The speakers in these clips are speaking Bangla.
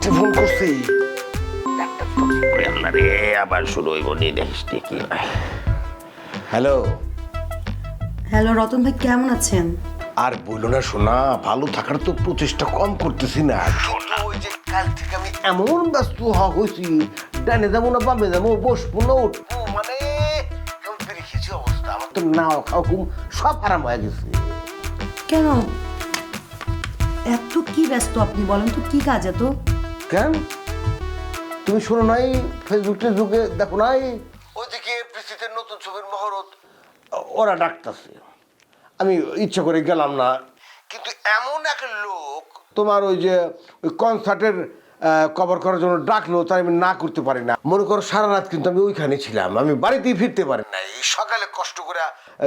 সুচিত্রা ফোন করছি। রে আবার শুরু হইব নিয়ে দেখিস নি কি হ্যালো। হ্যালো রতন ভাই কেমন আছেন? আর বলল না শোনা ভালো থাকার তো প্রচেষ্টা কম করতেছি না। কিন্তু ওই যে কাল থেকে আমি এমন ব্যস্ত হওয়া হয়েছি ডানে যাব না বামে যাব বসবো না উঠবো মানে বেরিয়েছি অবস্থা। আমার তো নাও খাও ঘুম সব আরাম হয়ে গেছে। কেন? এত কি ব্যস্ত আপনি বলেন তো কি কাজ এত? কেন? তুমি শোনো নাই ফেসবুক টেসবুকে দেখো নাই? ওইদিকে পৃথিবীতে নতুন ছবির মহরত, ওরা ডাকতেছে। আমি ইচ্ছা করে গেলাম না। কিন্তু এমন এক লোক তোমার ওই যে ওই কনসার্টের কভার করার জন্য ডাকলো তাই আমি না করতে পারি না। মনে করো সারা রাত কিন্তু আমি ওইখানে ছিলাম, আমি বাড়িতেই ফিরতে পারি না এই সকালে কষ্ট করে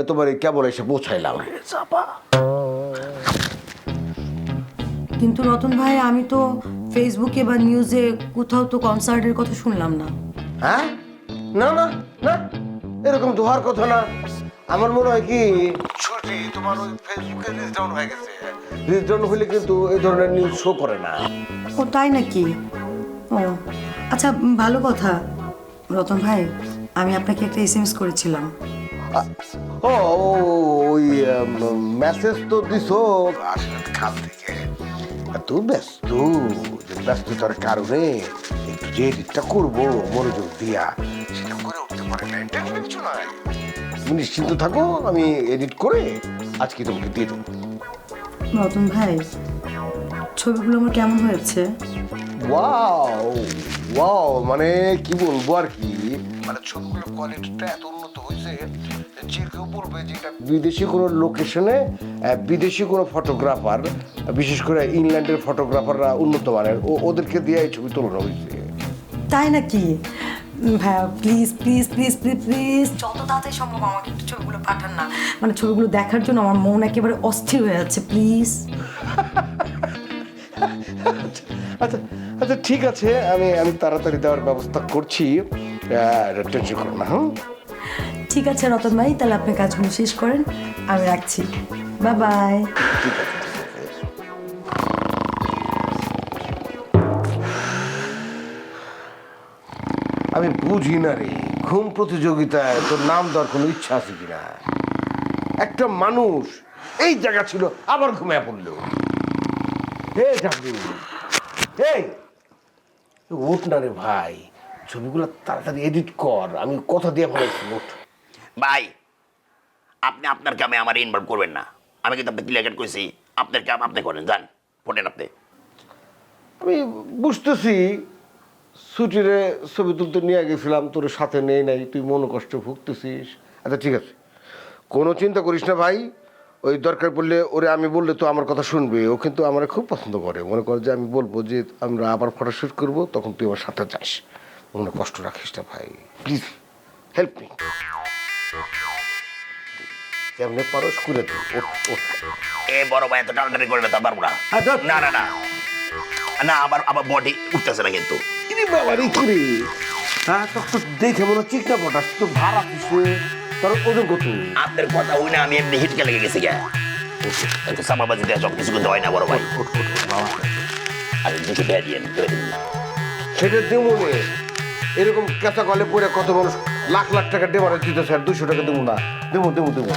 তোমার এই কেবল এসে পৌঁছাইলাম। কিন্তু রতন ভাই, আমি তো ফেসবুকে বা নিউজে কোথাও তো কনসার্টের কথা শুনলাম না। হ্যাঁ? না না না। এরকম হওয়ার কথা না। আমার মনে হয় কি ছুটি তোমার ওই ফেসবুকে রিচ ডাউন হয়ে গেছে। রিচ ডাউন হলে কিন্তু এই ধরনের নিউজ শো করে না। ও তাই নাকি? ও আচ্ছা ভালো কথা। রতন ভাই আমি আপনাকে একটা এস এম এস করেছিলাম ও ও, ওই মেসেজ তো দিছো। আসলে কাল থেকে এত ব্যস্ত ব্যস্ততার কারণে একটু যে এডিটটা করব মনোযোগ দিয়া সেটা করে উঠতে পারে না কিছু নয়। তুমি নিশ্চিন্ত থাকো আমি এডিট করে আজকে তোমাকে দিয়ে দেবো। রতন ভাই ছবিগুলো আমার কেমন হয়েছে? ওয়াও ওয়াও মানে কি বলব আর কি? মানে ছবিগুলোর কোয়ালিটিটা এত উন্নত হয়েছে যে কেউ বলবে যে এটা বিদেশি কোনো লোকেশনে বিদেশি কোনো ফটোগ্রাফার বিশেষ করে ইংল্যান্ডের ফটোগ্রাফাররা উন্নত মানের ও ওদেরকে দিয়ে এই ছবি তোলানো হয়েছে। তাই নাকি? Please please please please please যত তাড়াতাড়ি সম্ভব আমাকে একটু ছবিগুলো পাঠান না। মানে ছবিগুলো দেখার জন্য আমার মন একেবারে অস্থির হয়ে যাচ্ছে প্লিজ আচ্ছা আচ্ছা ঠিক আছে আমি আমি তাড়াতাড়ি দেওয়ার ব্যবস্থা করছি। টেনশন করো না হ্যাঁ ঠিক আছে রতন ভাই তাহলে আপনি কাজগুলো শেষ করেন আমি রাখছি। বাই বাই আমি বুঝি না রে ঘুম প্রতিযোগিতায় তোর নাম দেওয়ার কোনো ইচ্ছা আছে কিনা? একটা মানুষ এই জায়গা ছিল আবার ঘুমিয়ে পড়ল। হে এই উঠ না রে ভাই। ছবিগুলো তাড়াতাড়ি এডিট কর আমি কথা দিয়ে ফেলেছি উঠ। ভাই আপনি আপনার কামে আমার ইনভলভ করবেন না। আমি কিন্তু আপনাকে ক্লিয়ার করেছি আপনার কাম আপনি করেন যান ফোটেন আপনি। আমি বুঝতেছি ছুটিরে ছবি তুলতে নিয়ে গেছিলাম তোর সাথে নেই নাই তুই মন কষ্ট ভুগতেছিস। আচ্ছা ঠিক আছে। কোনো চিন্তা করিস না ভাই ওই দরকার পড়লে ওরে আমি বললে তো আমার কথা শুনবে ও কিন্তু আমার খুব পছন্দ করে। মনে কর যে আমি বলব যে আমরা আবার ফটোশ্যুট করব তখন তুই আমার সাথে যাস। মনে কষ্ট রাখিস না ভাই। প্লিজ হেল্প মি কেমনে পারস করে দে। ওঠ ওঠ। এ বড় ভাই এত টানাটানি তা পারব না। না না না। না আবার আবার বডি উঠতেছে না কিন্তু। ইরে বাবা রে কি রে হ্যাঁ তোর তো দেখে মনে হচ্ছে তো ভাড়া কিসে তোর ওজন কত আপনার কথা হই না আমি এমনি হিটকে লেগে গেছি গা। একটু সামাবাজি দেওয়া সব কিছু কিন্তু হয় না বড় ভাই। আর দুশো দেয়া দিয়ে সেটা দেবো এরকম কেঁচা গলে পরে কত মানুষ লাখ লাখ টাকা ডেমারে দিতে স্যার? দুশো টাকা দেবো না। দেবো দেবো দেবো।